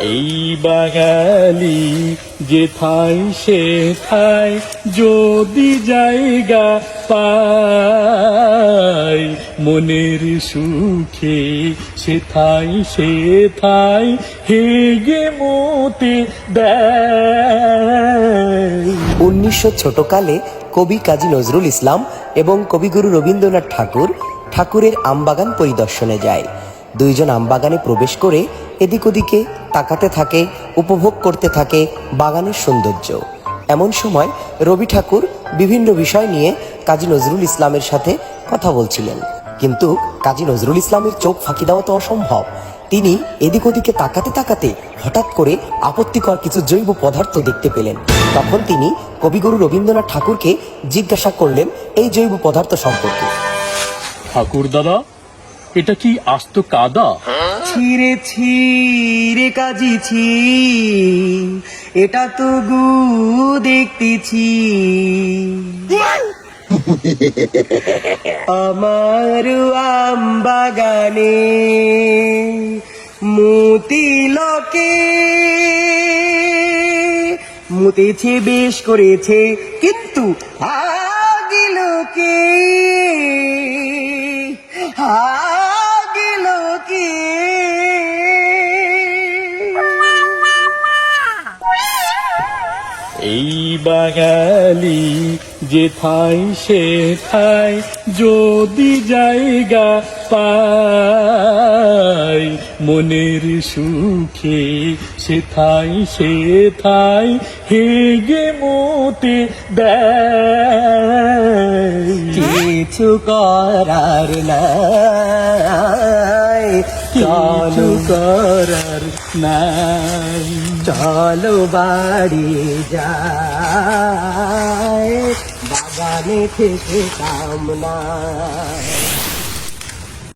এই বাঙালি যে থাই সে থাই যদি জায়গা পাই মনের সুখে সে থাই সে থাই হেগে মতে উনিশশো ছোটকালে কবি কাজী নজরুল ইসলাম এবং কবিগুরু রবীন্দ্রনাথ ঠাকুর ঠাকুরের আমবাগান পরিদর্শনে যায়। দুইজন আমবাগানে প্রবেশ করে এদিক ওদিকে তাকাতে থাকে, উপভোগ করতে থাকে বাগানের সৌন্দর্য। এমন সময় রবি ঠাকুর বিভিন্ন বিষয় নিয়ে কাজী নজরুল ইসলামের সাথে কথা বলছিলেন। কিন্তু কাজী নজরুল ইসলামের চোখ ফাঁকি দেওয়া তো অসম্ভব। তিনি এদিক ওদিকে তাকাতে তাকাতে হঠাৎ করে আপত্তিকর কিছু জৈব পদার্থ দেখতে পেলেন। তখন তিনি কবিগুরু রবীন্দ্রনাথ ঠাকুরকে জিজ্ঞাসা করলেন এই জৈব পদার্থ সম্পর্কে। ঠাকুর দাদা এটা কি আস্ত কাদা? ছিঁড়ে ছিঁড়ে কাজিছি এটা তো গু দেখতেছি। আমার আম বাগানে মুতি লোকে, মুতেছে, বেশ করেছে, কিন্তু আগিল এই বাঙালি যে থাই সে থাই যদি জায়গা পাই মনের সুখে সে থাই সে থাই হেগে মতে দেয়। কিছু করার চলো করার নাই। চলো বাড়ি যায় বাগানে থেকে কামনা